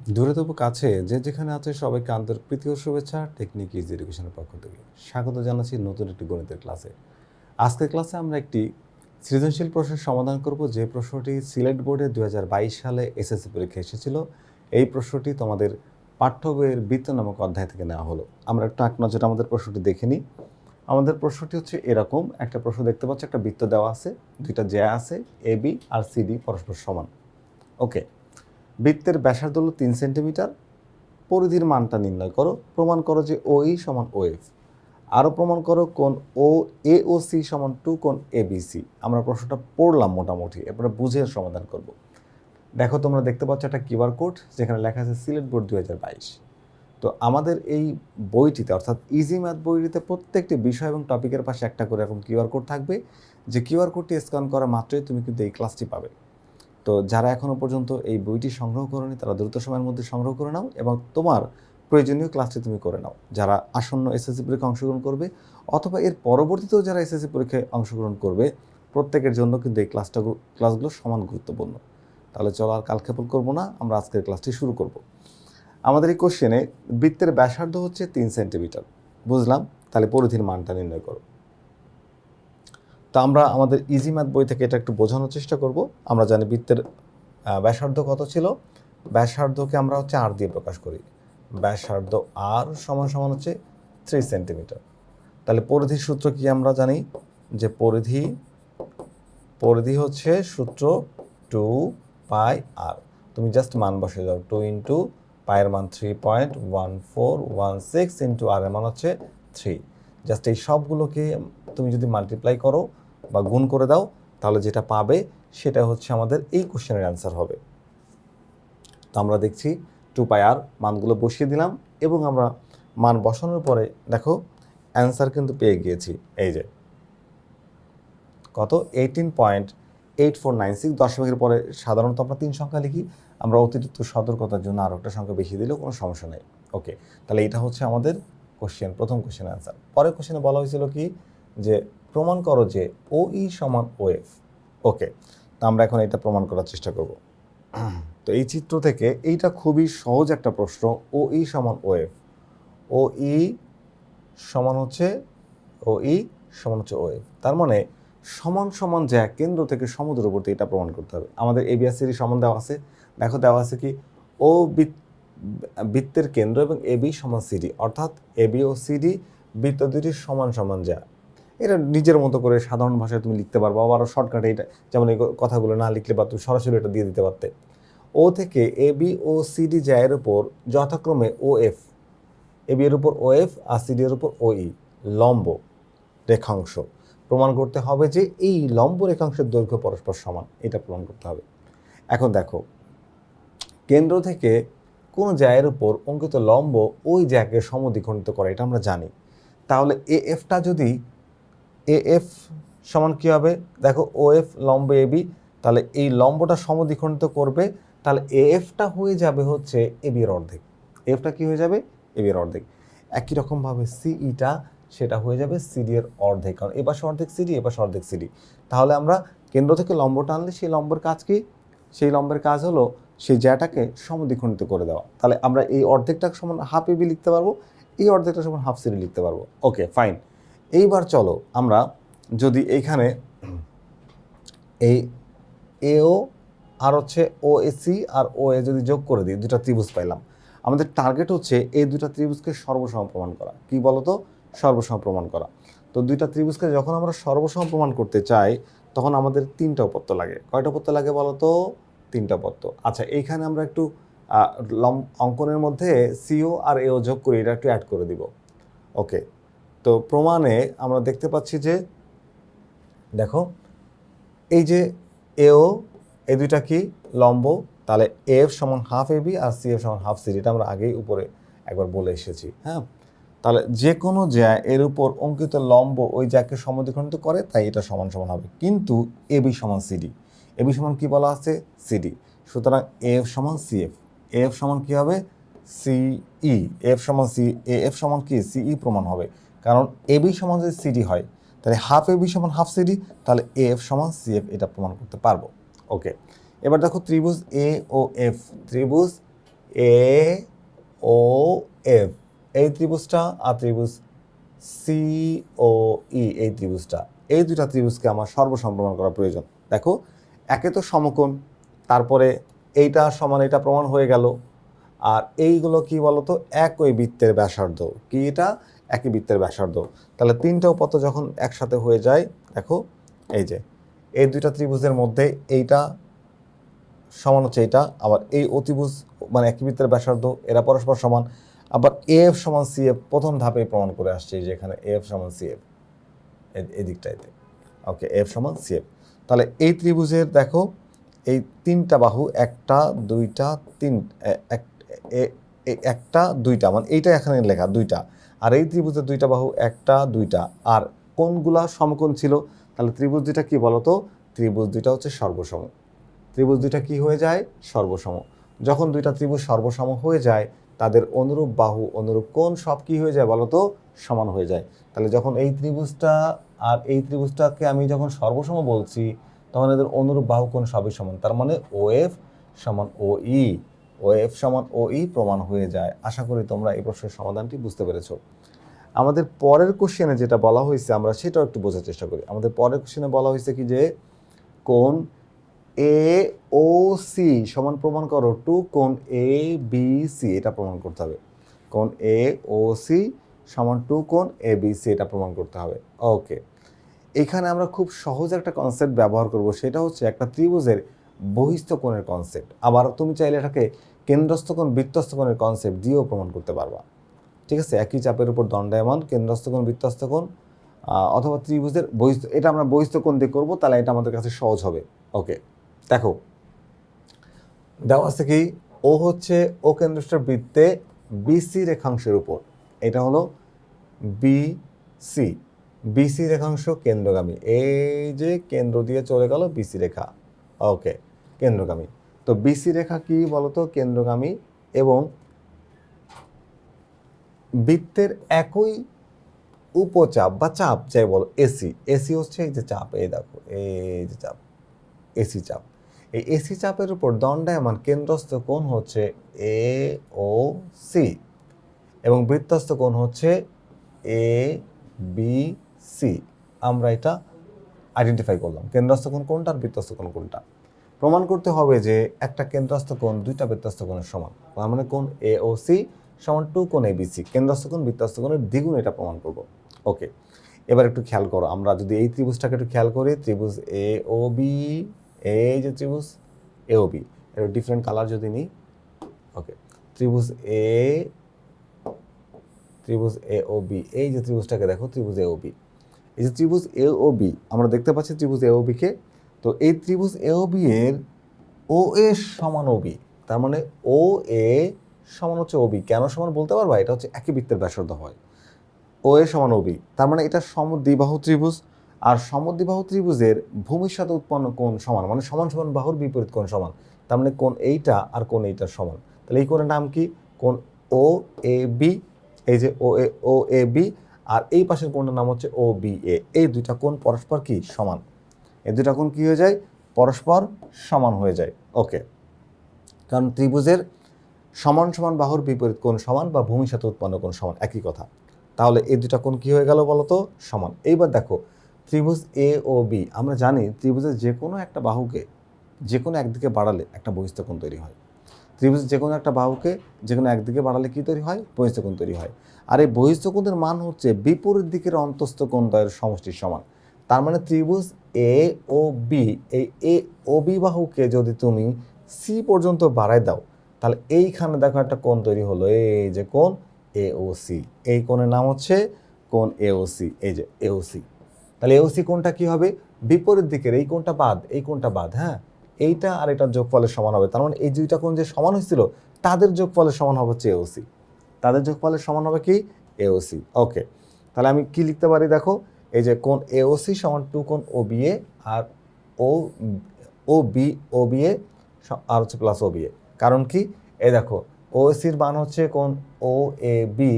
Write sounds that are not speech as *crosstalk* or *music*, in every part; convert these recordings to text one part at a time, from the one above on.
দূরে তবু কাছে যে যেখানে আছে সবাইকে আন্তরিক ও শুভেচ্ছা টেকনিক ইজ এডুকেশনের পক্ষ থেকে। স্বাগত জানাচ্ছি নতুন একটি গণিতের ক্লাসে আজকের ক্লাসে আমরা একটি সৃজনশীল প্রশ্নের সমাধান করব। যে প্রশ্নটি সিলেট বোর্ডে দু হাজার বাইশ সালে এসএসসি পরীক্ষা এসেছিল, এই প্রশ্নটি তোমাদের পাঠ্য বইয়ের বৃত্ত নামক অধ্যায় থেকে নেওয়া হলো। আমরা একটু এক নজরে আমাদের প্রশ্নটি দেখে নিই। আমাদের প্রশ্নটি হচ্ছে এরকম, একটা প্রশ্ন দেখতে পাচ্ছ, একটা বৃত্ত দেওয়া আছে, দুইটা জ্যা আছে এ বি আর সিডি পরস্পর সমান। ওকে বৃত্তের ব্যাসার্ধ হলো তিন সেন্টিমিটার। পরিধির মানটা নির্ণয় করো। প্রমাণ করো যে ও ই সমান ও এফ আরও প্রমাণ করো কোন ও এ ও সি সমান টু কোন এ বি সি আমরা প্রশ্নটা পড়লাম মোটামুটি, এরপরে বুঝে সমাধান করব। দেখো তোমরা দেখতে পাচ্ছ একটা কিউআর কোড, যেখানে লেখা আছে সিলেট বোর্ড দু হাজার বাইশ। তো আমাদের এই বইটিতে, অর্থাৎ ইজি ম্যাথ বইটিতে প্রত্যেকটি বিষয় এবং টপিকের পাশে একটা করে এরকম কিউআর কোড থাকবে। যে কিউআর কোডটি স্ক্যান করা মাত্রই তুমি কিন্তু এই ক্লাসটি পাবে। তো যারা এখনও পর্যন্ত এই বইটি সংগ্রহ করনি, তারা দ্রুত সময়ের মধ্যে সংগ্রহ করে নাও এবং তোমার প্রয়োজনীয় ক্লাসটি তুমি করে নাও। যারা আসন্ন এসএসসি পরীক্ষায় অংশগ্রহণ করবে অথবা এর পরবর্তীতেও যারা এসএসসি পরীক্ষায় অংশগ্রহণ করবে, প্রত্যেকের জন্য কিন্তু এই ক্লাসটা ক্লাসগুলো সমান গুরুত্বপূর্ণ। তাহলে চলো আর কালক্ষেপণ করব না, আমরা আজকের ক্লাসটি শুরু করব। আমাদের এই কোশ্চেনে বৃত্তের ব্যাসার্ধ হচ্ছে তিন সেন্টিমিটার বুঝলাম? তাহলে পরিধির মানটা নির্ণয় করো। তো আমরা আমাদের ইজি ম্যাথ বই থেকে এটা একটু বোঝানোর চেষ্টা করব। আমরা জানি বৃত্তের ব্যাসার্ধ কত ছিল? ব্যাসার্ধকে আমরা হচ্ছে আর দিয়ে প্রকাশ করি। ব্যাসার্ধ আর সমান সমান হচ্ছে থ্রি সেন্টিমিটার তাহলে পরিধির সূত্র কি আমরা জানি? যে পরিধি পরিধি হচ্ছে সূত্র টু পাই আর তুমি জাস্ট মান বসে যাও টু ইন্টু পায়ের মান three point one four one six into আর এর মান হচ্ছে থ্রি জাস্ট এই সবগুলোকে তুমি যদি মাল্টিপ্লাই করো বা গুণ করে দাও, তাহলে যেটা পাবে সেটা হচ্ছে আমাদের এই কোশ্চেনের অ্যান্সার হবে। তো আমরা দেখছি টু পাই আর মানগুলো বসিয়ে দিলাম এবং আমরা মান বসানোর পরে দেখো অ্যান্সার কিন্তু পেয়ে গিয়েছি। এই যে কত? Eighteen point eight four nine six দশমিকের পরে সাধারণত আমরা তিন সংখ্যা লিখি, আমরা অতিরিক্ত সতর্কতার জন্য আরও একটা সংখ্যা বেশি দিলেও কোনো সমস্যা নেই। ওকে তাহলে এটা হচ্ছে আমাদের কোশ্চেন প্রথম কোশ্চেন অ্যান্সার। পরের কোশ্চেনে বলা হয়েছিল কি? যে প্রমাণ করো যে ও ই সমান ও এফ। ওকে, তা আমরা এখন এটা প্রমাণ করার চেষ্টা করব। *clears throat* তো এই চিত্র থেকে এইটা খুবই সহজ একটা প্রশ্ন, ও ই সমান ও এফ। ও ই সমান হচ্ছে, ও ই সমান হচ্ছে ও এফ। তার মানে সমান সমান জ্যা কেন্দ্র থেকে সমুদ্রবর্তী এটা প্রমাণ করতে হবে। আমাদের এবিএসসির সমান দেওয়া আছে। দেখো দেওয়া আছে কি, ও বৃত্তের কেন্দ্র এবং এবি সমান সিডি অর্থাৎ এবি ও সিডি বৃত্ত দুটি সমান সমান যা। এটা নিজের মতো করে সাধারণ ভাষায় তুমি লিখতে পারবে, আবার শর্টকাটে এটা, যেমন এই কথাগুলো না লিখলে বা তুমি সরাসরি এটা দিয়ে দিতে পারতে। ও থেকে এ বি ও সিডি জ্যায়ের উপর যথাক্রমে ও এফ এ বি এর উপর ও এফ আর সিডি এর উপর ও ই লম্ব রেখাংশ। প্রমাণ করতে হবে যে এই লম্ব রেখাংশের দৈর্ঘ্য পরস্পর সমান, এটা প্রমাণ করতে হবে। এখন দেখো, কেন্দ্র থেকে কোন জায়ের উপর অঙ্কিত লম্ব ওই জায়গাকে সমদ্বিখণ্ডিত করে, এটা আমরা জানি। তাহলে এ এফটা যদি এ, এফ সমান কী হবে? দেখো, ও, এফ, লম্ব, এ, বি, তাহলে এই লম্বটা সমদ্বিখণ্ডিত করবে, তাহলে এ, এফটা হয়ে যাবে হচ্ছে এ বির অর্ধেক। এফটা কি হয়ে যাবে? এ বির অর্ধেক। একই রকমভাবে সিইটা সেটা হয়ে যাবে সিডি এর অর্ধেক। কারণ এ পাশে অর্ধেক সিডি এ পাশে অর্ধেক সিডি তাহলে আমরা কেন্দ্র থেকে লম্বটা আনলে সেই লম্বের কাজ কি? সেই লম্বের কাজ হলো সেই জ্যাটাকে সমদ্বিখণ্ডিত করে দেওয়া। তাহলে আমরা এই অর্ধেকটা সমান হাফ এবি লিখতে পারব, এই অর্ধেকটা সমান হাফ সিডি লিখতে পারব। Okay, fine. এইবার চলো আমরা যদি এইখানে এই এও আর হচ্ছে ও এসি আর ও এ যদি যোগ করে দিই দুটা ত্রিভুজ পাইলাম। আমাদের টার্গেট হচ্ছে এই দুটা ত্রিভুজকে সর্বসম প্রমাণ করা। কি বলতো? সর্বসম প্রমাণ করা। তো দুইটা ত্রিভুজকে যখন আমরা সর্বসম প্রমাণ করতে চাই, তখন আমাদের তিনটা উপত্য লাগে। কয়টা উপত্য লাগে বলতো? তিনটা উপত্য। আচ্ছা এইখানে আমরা একটু লম অঙ্কনের মধ্যে সিও আর এও যোগ করি এটা একটু অ্যাড করে দিব। ওকে তো প্রমাণে আমরা দেখতে পাচ্ছি যে, দেখো, এই যে এও এই দুইটা কি? লম্ব। তাহলে এফ সমান হাফ এবি আর সি এফ সমান হাফ সি এটা আমরা আগেই উপরে একবার বলে এসেছি হ্যাঁ? তাহলে যে কোনো জ্যা এর উপর অঙ্কিত লম্ব ওই জ্যাকে সমদ্বিখণ্ডিত করে, তাই এটা সমান সমান হবে। কিন্তু এবি সমান সিডি এবি সমান কি বলা আছে? সিডি সুতরাং এফ সমান সিএফ এফ। সমান কি হবে? সিই এফ সমান সি, এ এফ সমান কি? সিই প্রমাণ হবে। কারণ এবি সমান যদি সিডি হয়, তাহলে হাফ এবি সমান হাফ সিডি তাহলে এ এফ সমান সি এফ, এটা প্রমাণ করতে পারব। ওকে, এবার দেখো ত্রিভুজ এ ও এফ, ত্রিভুজ এ ও এফ, এই ত্রিভুজটা আর ত্রিভুজ সি ও ই, এই ত্রিভুজটা, এই দুইটা ত্রিভুজকে আমার সর্বসম প্রমাণ করা প্রয়োজন। দেখো, একে তো সমকোণ, তারপরে এইটা সমান এটা প্রমাণ হয়ে গেল, আর এইগুলো কি বলতো? একই বৃত্তের ব্যাসার্ধ, কি এটা? একই বৃত্তের ব্যাসার্ধ। তাহলে তিনটা উপত্য যখন একসাথে হয়ে যায়, দেখো, এই যে, এই দুইটা ত্রিভুজের মধ্যে এইটা সমান হচ্ছে এইটা, আবার এই অতিভুজ মানে একই বৃত্তের ব্যাসার্ধ, এরা পরস্পর সমান, আবার এফ সমান সি এফ প্রথম ধাপে প্রমাণ করে আসছে যে এখানে এফ সমান সি এফ এই দিকটাইতে ওকে এফ সমান সি এফ। তাহলে এই ত্রিভুজের, দেখো, এই তিনটা বাহু, একটা, দুইটা, তিন একটা, দুইটা মানে এইটা এখানে লেখা, দুইটা। আর এই ত্রিভুজের দুইটা বাহু একটা, দুইটা। আর কোনগুলা সমকোণ ছিল? তাহলে ত্রিভুজ দুইটা কি বলতো? ত্রিভুজ দুইটা হচ্ছে সর্বসম। ত্রিভুজ দুইটা কি হয়ে যায়? সর্বসম। যখন দুইটা ত্রিভুজ সর্বসম হয়ে যায়, তাদের অনুরূপ বাহু, অনুরূপ কোণ সব কি হয়ে যায় বলতো? সমান হয়ে যায়। তাহলে যখন এই ত্রিভুজটা আর এই ত্রিভুজটাকে আমি যখন সর্বসম বলছি, তখন এদের অনুরূপ বাহু কোণ সবই সমান। তার মানে ও এফ সমান ও ই ও এফ সমান ও ই প্রমাণ হয়ে যায়। আশা করি তোমরা এই প্রশ্নের সমাধানটি বুঝতে পেরেছ। আমাদের পরের কোশ্চেনে যেটা বলা হয়েছে, আমরা সেটাও একটু বোঝার চেষ্টা করি। আমাদের পরের কোশ্চেনে বলা হয়েছে কি যে কোন এ ও সি সমান প্রমাণ করো টু কোন এ বি সি এটা প্রমাণ করতে হবে। কোন এ ও সি সমান টু কোন এ বি সি এটা প্রমাণ করতে হবে। ওকে এখানে আমরা খুব সহজ একটা কনসেপ্ট ব্যবহার করব, সেটা হচ্ছে একটা ত্রিভুজের বহিস্থ কোণের কনসেপ্ট আবার তুমি চাইলে এটাকে কেন্দ্রস্থ কোণ কনসেপ্ট দিয়েও প্রমাণ করতে পারবা। ঠিক আছে? একই চাপের উপর দণ্ডায়মান কেন্দ্রস্থ কোণ অথবা ত্রিভুজের বহিস্থ, এটা আমরা বহিস্থ দিয়ে করব, তাহলে এটা আমাদের কাছে সহজ হবে। ওকে, দেখো। দেওয়া আছে কি? ও হচ্ছে ও কেন্দ্রস্থ বৃত্তে বিসি রেখাংশের উপর। এটা হলো বি বিসি বিসি রেখাংশ কেন্দ্রগামী। এই যে কেন্দ্র দিয়ে চলে গেল বিসি রেখা। ওকে, কেন্দ্রগামী। তো বিসি রেখা কি বলতো? কেন্দ্রগামী এবং বৃত্তের একই উপচাপ বা চাপ, যাই বলো এসি এসি হচ্ছে এই যে চাপ, এই দেখো, এই যে চাপ এসি চাপ। এই এসি চাপের উপর দণ্ডায়মান কেন্দ্রস্থ কোণ হচ্ছে এ ও সি এবং বৃত্তস্থ কোণ হচ্ছে এ বি সি আমরা এটা আইডেন্টিফাই করলাম। কেন্দ্রস্থ কোণ কোনটা আর বৃত্তস্থ কোণ কোনটা? প্রমাণ করতে হবে যে একটা কেন্দ্রস্থ কোণ দুইটা বৃত্তস্থ কোণের সমান। তার মানে কোণ এ ও সি সমান টু কোণ এ বি সি কেন্দ্রস্থ কোণ, বৃত্তস্থ কোণের দ্বিগুণ এটা প্রমাণ করব। ওকে এবার একটু খেয়াল করো, আমরা যদি এই ত্রিভুজটাকে একটু খেয়াল করি, ত্রিভুজ এ ও বি এ যে ত্রিভুজ এ ও বি এর ডিফারেন্ট কালার যদি নিই ওকে ত্রিভুজ এ ত্রিভুজ এ ও বি এই যে ত্রিভুজটাকে দেখো, ত্রিভুজ এ ও বি এই যে ত্রিভুজ এ ও বি আমরা দেখতে পাচ্ছি ত্রিভুজ এ ও বিকে তো এই ত্রিভুজ এ ও বি এর ও এ সমান ও বি তার মানে ও এ সমান হচ্ছে ও বি কেন সমান বলতে পারবা? এটা হচ্ছে একই বৃত্তের ব্যাসার্ধ হয়। ও এ সমান ও বি তার মানে এটা সমদ্বিবাহু ত্রিভুজ। আর সমদ্বিবাহু ত্রিভুজের ভূমির সাথে উৎপন্ন কোণ সমান মানে সমান সমান বাহুর বিপরীত কোণ সমান, তার মানে কোণ এইটা আর কোণ এইটার সমান। তাহলে এই কোণের নাম কি? কোণ ও এ বি এই যে ও এ ও এ বি আর এই পাশের কোণটার নাম হচ্ছে ও বি এ এই দুইটা কোণ পরস্পর কি? সমান। এই দুইটা কোণ কি হয়ে যায়? পরস্পর সমান হয়ে যায়। ওকে। কারণ ত্রিভুজের সমান সমান বাহুর বিপরীত কোণ সমান বা ভূমির সাথে উৎপন্ন কোণ সমান, একই কথা। তাহলে এই দুটা কোণ কি হয়ে গেল বলো তো সমান। এইবার দেখো, ত্রিভুজ এ ও বি আমরা জানি ত্রিভুজের যে কোনো একটা বাহুকে, যে কোনো একদিকে বাড়ালে একটা বহিস্থ কোণ তৈরি হয়। ত্রিভুজের যে কোনো একটা বাহুকে যে কোনো একদিকে বাড়ালে কী তৈরি হয়? বহিস্থ কোণ তৈরি হয়। আর এই বহিস্থ কোণের মান হচ্ছে বিপরীত দিকের অন্তস্থ কোণ দ্বয়ের সমষ্টির সমান। তার মানে ত্রিভুজ এ ও বি এই এ ও বি বাহুকে যদি তুমি সি পর্যন্ত বাড়ায় দাও, তাহলে এইখানে দেখো একটা কোণ তৈরি হলো। এই যে কোণ এ ও সি এই কোণের নাম হচ্ছে কোণ এ ও সি এই যে এ ও সি তাহলে এ ও সি কোণটা কি হবে? বিপরীত দিকের, এই কোণটা বাদ, এই কোণটা বাদ হ্যাঁ? এইটা আর এটার যোগফলের সমান হবে। তার মানে এই দুইটা কোণ যে সমান হয়েছিল, তাদের যোগফলের সমান হবে হচ্ছে এওসি তাদের যোগফলের সমান হবে কি? এওসি ওকে তাহলে আমি কি লিখতে পারি দেখো? এই যে কোণ এওসি সমান টু কোন O B A R O O B O B A আর হচ্ছে প্লাস ও বি এ। কারণ কি? এ দেখো ওএসির মান হচ্ছে কোন ও এ বি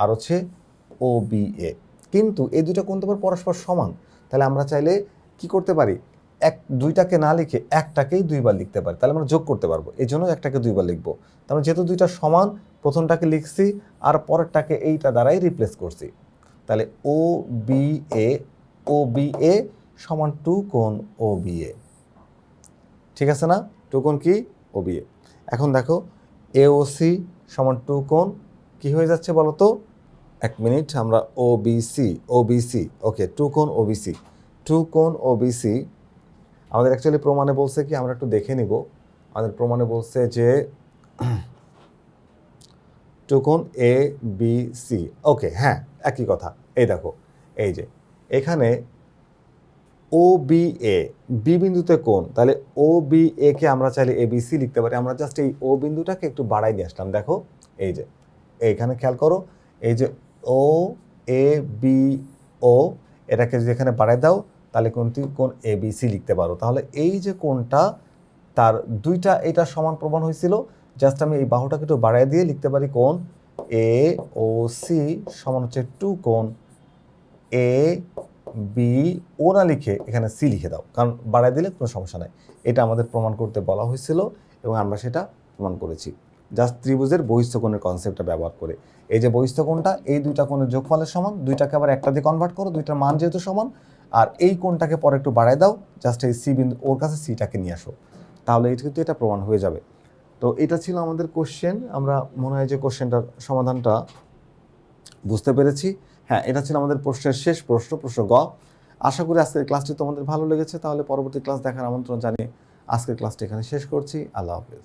আর হচ্ছে ও বি এ। কিন্তু এই দুটো কোন তো আবার পরস্পর সমান। তাহলে আমরা চাইলে কি করতে পারি? এক, দুইটাকে না লিখে একটাকেই দুইবার লিখতে পারি। তাহলে আমরা যোগ করতে পারব। এই জন্য একটাকে দুইবার লিখব। তারপরে যেহেতু দুইটা সমান, প্রথমটাকে লিখছি আর পরেরটাকে এইটা দ্বারাই রিপ্লেস করছি। তাহলে ও বি এ ও বি এ সমান টু কোণ ও বি এ ঠিক আছে না? টু কোণ কি? ও বি এ এখন দেখো এ ও সি সমান টু কোণ, কি হয়ে যাচ্ছে বলো তো? এক মিনিট, আমরা O B C O B C okay two কোণ ও বি সি টু কোণ ও বি সি আমাদের অ্যাকচুয়ালি প্রমাণে বলছে কি, আমরা একটু দেখে নিব। আমাদের প্রমাণে বলছে যে কোণ এ বি সি ওকে হ্যাঁ একই কথা। এই দেখো, এই যে, এখানে ও বি এ বি বিন্দুতে কোন তাহলে ও বি এ কে আমরা চাইলে এ বি সি লিখতে পারি। আমরা জাস্ট এই ও বিন্দুটাকে একটু বাড়াই নিয়ে আসলাম। দেখো, এই যে, এইখানে খেয়াল করো, এই যে ও এ বি ও এটাকে যদি এখানে বাড়াই দাও, তাহলে কোনটি কোন এ বি সি লিখতে পারো। তাহলে এই যে কোনটা তার দুইটা এটা সমান প্রমাণ হয়েছিল। জাস্ট আমি এই বাহুটাকে একটু বাড়াই দিয়ে লিখতে পারি কোন এ ও সি সমান হচ্ছে টু কোন এ বি ও না লিখে এখানে সি লিখে দাও। কারণ বাড়াই দিলে কোনো সমস্যা নাই। এটা আমাদের প্রমাণ করতে বলা হয়েছিল এবং আমরা সেটা প্রমাণ করেছি। জাস্ট ত্রিভুজের বহিস্থ কোণের কনসেপ্টটা ব্যবহার করে। এই যে বহিস্থ কোণটা, এই দুইটা কোণের যোগফলের সমান, দুইটাকে আবার একটা দিয়ে কনভার্ট করো, দুইটার মান যেহেতু সমান, আর এই কোণটাকে পরে একটু বাড়ায় দাও জাস্ট এই সি বিন্দু, ওর কাছে সিটাকে নিয়ে আসো। তাহলে এটা কিন্তু এটা প্রমাণ হয়ে যাবে। তো এটা ছিল আমাদের কোশ্চেন আমরা মনে হয় যে কোশ্চেনটার সমাধানটা বুঝতে পেরেছি। হ্যাঁ এটা ছিল আমাদের প্রশ্নের শেষ প্রশ্ন প্রশ্ন গ। আশা করি আজকের ক্লাসটি তোমাদের ভালো লেগেছে। তাহলে পরবর্তী ক্লাস দেখার আমন্ত্রণ জানিয়ে আজকের ক্লাসটি এখানে শেষ করছি। আল্লাহ হাফেজ।